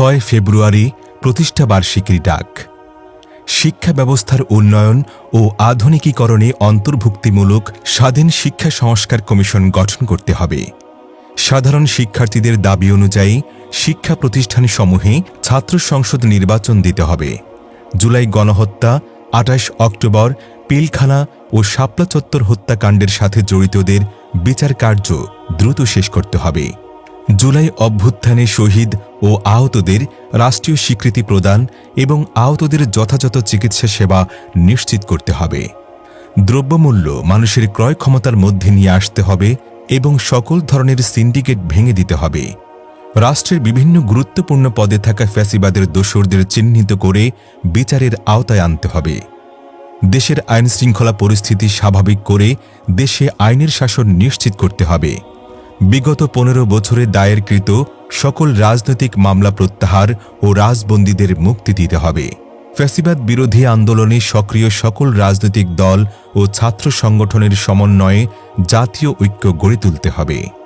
ছয় ফেব্রুয়ারি প্রতিষ্ঠা বার্ষিকীর ডাক। শিক্ষা ব্যবস্থার উন্নয়ন ও আধুনিকীকরণে অন্তর্ভুক্তিমূলক স্বাধীন শিক্ষা সংস্কার কমিশন গঠন করতে হবে। সাধারণ শিক্ষার্থীদের দাবি অনুযায়ী শিক্ষা প্রতিষ্ঠানসমূহে ছাত্র সংসদ নির্বাচন দিতে হবে। জুলাই গণহত্যা, আঠাশ অক্টোবর, পিলখানা ও শাপলা চত্বর হত্যাকাণ্ডের সাথে জড়িতদের বিচার কার্য দ্রুত শেষ করতে হবে। জুলাই অভ্যুত্থানে শহীদ ও আহতদের রাষ্ট্রীয় স্বীকৃতি প্রদান এবং আহতদের যথাযথ চিকিৎসা সেবা নিশ্চিত করতে হবে। দ্রব্যমূল্য মানুষের ক্রয় ক্ষমতার মধ্যে নিয়ে আসতে হবে এবং সকল ধরনের সিন্ডিকেট ভেঙে দিতে হবে। রাষ্ট্রের বিভিন্ন গুরুত্বপূর্ণ পদে থাকা ফ্যাসিবাদের দোসরদের চিহ্নিত করে বিচারের আওতায় আনতে হবে। দেশের আইন শৃঙ্খলা পরিস্থিতি স্বাভাবিক করে দেশে আইনের শাসন নিশ্চিত করতে হবে। বিগত পনেরো বছরে দায়েরকৃত সকল রাজনৈতিক মামলা প্রত্যাহার ও রাজবন্দীদের মুক্তি দিতে হবে। ফ্যাসিবাদ বিরোধী আন্দোলনে সক্রিয় সকল রাজনৈতিক দল ও ছাত্র সংগঠনের সমন্বয়ে জাতীয় ঐক্য গড়ে তুলতে হবে।